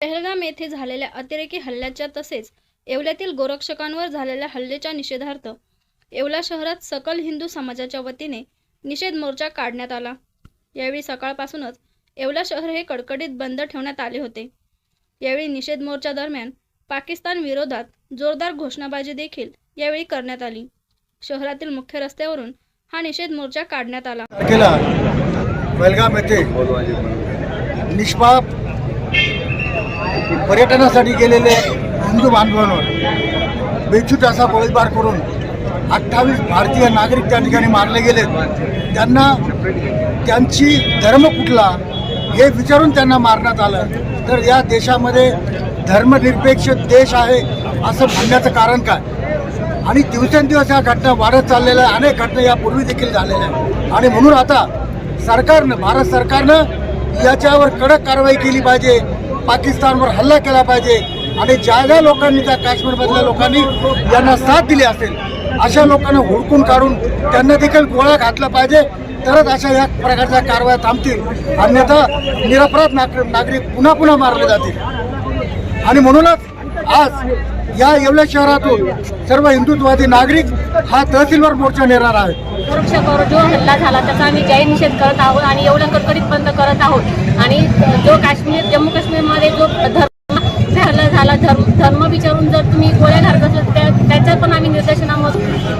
पहलगाम येथे झालेल्या अतिरेकी हल्ल्याच्या तसेच येवल्यातील गोरक्षकांवर झालेल्या हल्ल्याच्या निषेधार्थ येवला शहरात सकल हिंदू समाजाच्या वतीने निषेध मोर्चा काढण्यात आला. यावेळी सकाळपासूनच येवला शहर हे कडकडीत बंद ठेवण्यात आले होते. यावेळी निषेध मोर्चा दरम्यान पाकिस्तान विरोधात जोरदार घोषणाबाजी देखील यावेळी करण्यात आली. शहरातील मुख्य रस्त्यावरून हा निषेध मोर्चा काढण्यात आला. निष्पाप पर्यटनासाठी गेलेले हिंदू बांधवांवर बेछूट असा गोळीबार करून अठ्ठावीस भारतीय नागरिक त्या ठिकाणी मारले गेले त्यांना त्यांची धर्म कुठला हे विचारून त्यांना मारण्यात आलं. तर या देशामध्ये धर्मनिरपेक्ष देश आहे असं म्हणण्याचं कारण काय? आणि दिवसेंदिवस ह्या घटना वाढत चाललेल्या आहे. अनेक घटना यापूर्वी देखील झालेल्या आहेत. आणि म्हणून आता सरकारनं भारत सरकारनं याच्यावर कडक कारवाई केली पाहिजे. पाकिस्तानवर हल्ला केला पाहिजे आणि ज्या ज्या लोकांनी त्या काश्मीरमधल्या लोकांनी यांना साथ दिली असेल अशा लोकांना हुडकून काढून त्यांना देखील गोळा घातला पाहिजे. तरच अशा या प्रकारच्या कारवाया थांबतील. अन्यथा निरपराध नागरिक पुन्हा पुन्हा मारले जातील. आणि म्हणूनच आज या येवल्या शहरातून सर्व हिंदुत्ववादी नागरिक हा तहसीलवर मोर्चा नेणार आहे. जो हल्ला झाला त्याचा आम्ही जाहीर निषेध करत आहोत आणि एवढं कडकडीत बंद करत आहोत. आणि जो काश्मीर जम्मू काश्मीरमध्ये जो धर्म हल्ला झाला धर्म धर्म विचारून जर तुम्ही गोळ्या घालत असेल त्या त्याच्यात पण आम्ही निदर्शनामध्ये